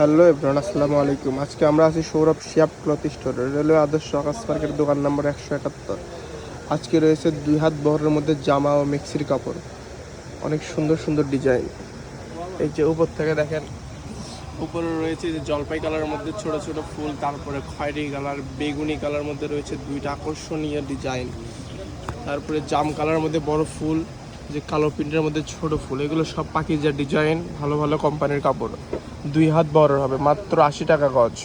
Hello everyone আসসালামু আলাইকুম। আজকে আমরা আছি সৌরভ শিয়াব ক্লথ স্টোরে, রেলওয়ে আদর্শ আকাশ পার্কের দোকান নম্বর একশো একাত্তর। আজকে রয়েছে দুই হাত বহরের মধ্যে জামা ও মিক্সির কাপড়। অনেক সুন্দর সুন্দর ডিজাইন। এই যে উপর থেকে দেখেন, উপরে রয়েছে যে জলপাই কালারের মধ্যে ছোট ছোট ফুল, তারপরে খয়েরি কালার, বেগুনি কালার মধ্যে রয়েছে দুইটা আকর্ষণীয় ডিজাইন। তারপরে জাম কালারের মধ্যে বড় ফুল যে কালো প্রিন্টের মধ্যে ছোট ফুল, এগুলো সব পাখিজার ডিজাইন, ভালো ভালো কোম্পানির কাপড়। দুই হাত বড় হবে, মাত্র আশি টাকা গজ।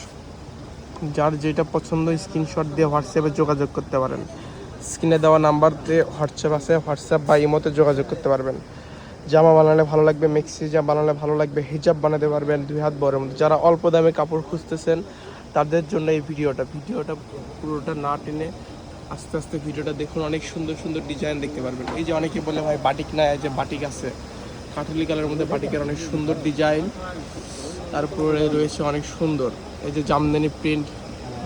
যার যেটা পছন্দ স্ক্রিনশট দিয়ে হোয়াটসঅ্যাপে যোগাযোগ করতে পারেন। স্ক্রিনে দেওয়া নাম্বারতে হোয়াটসঅ্যাপ আছে হোয়াটসঅ্যাপ বা ইমোতে যোগাযোগ করতে পারবেন। জামা বানালে ভালো লাগবে মেক্সি জামা বানালে ভালো লাগবে হিজাব বানাতে পারবেন দুই হাত বড়ের মধ্যে। যারা অল্প দামে কাপড় খুঁজতেছেন, তাদের জন্য এই ভিডিওটা ভিডিওটা পুরোটা না টেনে আস্তে আস্তে ভিডিওটা দেখুন। অনেক সুন্দর সুন্দর ডিজাইন দেখতে পারবেন। এই যে অনেকে বলে, ভাই, বাটিক না যে বাটিক আছে। কাঠুলি কালারের মধ্যে বাটিকের অনেক সুন্দর ডিজাইন। তারপরে রয়েছে অনেক সুন্দর। এই যে জামদানি প্রিন্ট,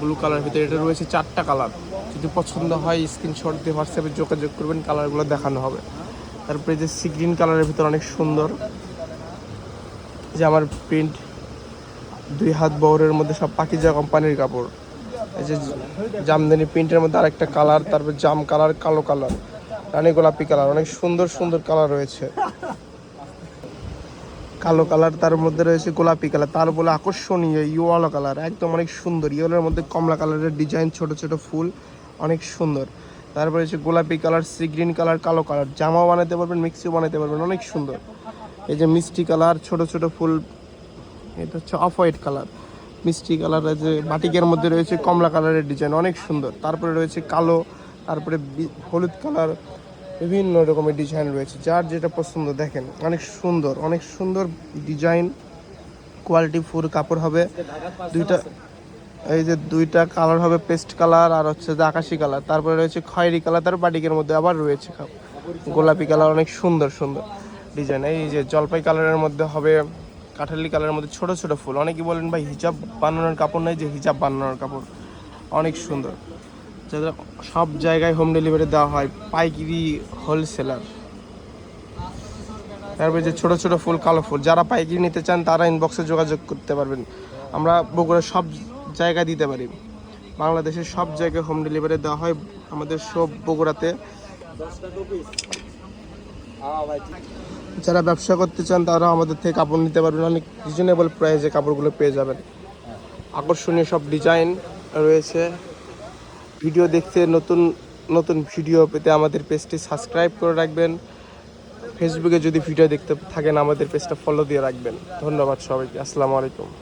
ব্লু কালার ভিতরে এটা রয়েছে চারটা কালার। যদি পছন্দ হয়, স্ক্রিনশট দিয়ে হোয়াটসঅ্যাপে যোগাযোগ করবেন, কালারগুলো দেখানো হবে। তারপরে যে সি গ্রিন কালারের ভিতরে অনেক সুন্দর। যে আমার প্রিন্ট, দুই হাত বহরের মধ্যে সব পাকিজা কোম্পানির কাপড়। এই যে জামদানি প্রিন্টের মধ্যে আরেকটা কালার, তারপর জাম কালার, কালো কালার, রানী গোলাপি কালার, অনেক সুন্দর সুন্দর কালার রয়েছে। কালো কালার, তার মধ্যে রয়েছে গোলাপি কালার। তার বলে আকর্ষণীয় ইয়েলো কালার, একদম অনেক সুন্দর। ইয়েলোর মধ্যে কমলা কালারের ডিজাইন, ছোট ছোট ফুল, অনেক সুন্দর। তারপরে হচ্ছে গোলাপি কালার, সি গ্রিন কালার, কালো কালার। জামাও বানাতে পারবেন, মিক্সিও বানাতে পারবেন, অনেক সুন্দর। এই যে মিষ্টি কালার, ছোট ছোট ফুল, এটা হচ্ছে অফ হোয়াইট কালার। মিষ্টি কালার যে বাটিকের মধ্যে রয়েছে কমলা কালারের ডিজাইন, অনেক সুন্দর। তারপরে রয়েছে কালো, তারপরে হলুদ কালার বিভিন্ন রকমের ডিজাইন রয়েছে। যার যেটা পছন্দ, দেখেন, অনেক সুন্দর অনেক সুন্দর ডিজাইন কোয়ালিটি ফুল কাপড় হবে। দুইটা, এই যে দুইটা কালার হবে পেস্ট কালার আর হচ্ছে যে আকাশি কালার তারপরে রয়েছে খয়েরি কালার তার বাটিকের মধ্যে আবার রয়েছে গোলাপি কালার অনেক সুন্দর সুন্দর ডিজাইন এই যে জলপাই কালারের মধ্যে হবে, কাঠালি কালারের মধ্যে ছোট ছোট ফুল। অনেকে বলেন, ভাই, হিজাব বানানোর কাপড় নয় যে হিজাব বানানোর কাপড়। অনেক সুন্দর। যাদের সব জায়গায় হোম ডেলিভারি দেওয়া হয়, পাইকারি হোলসেলার তারপরে যে ছোটো ছোটো ফুল, কালো ফুল, যারা পাইকারি নিতে চান, তারা ইনবক্সে যোগাযোগ করতে পারবেন। আমরা বগুড়ার সব জায়গায় দিতে পারি। বাংলাদেশের সব জায়গায় হোম ডেলিভারি দেওয়া হয়। আমাদের সব বগুড়াতে। যারা ব্যবসা করতে চান, তারা আমাদের থেকে কাপড় নিতে পারবেন। অনেক রিজনেবল প্রাইসে কাপড়গুলো পেয়ে যাবেন। আকর্ষণীয় সব ডিজাইন রয়েছে। ভিডিও দেখতে নতুন নতুন ভিডিও পেতে আমাদের পেজটি সাবস্ক্রাইব করে রাখবেন। ফেসবুকে যদি ভিডিও দেখতে থাকেন, আমাদের পেজটা ফলো দিয়ে রাখবেন। ধন্যবাদ সবাইকে। আসসালামু আলাইকুম।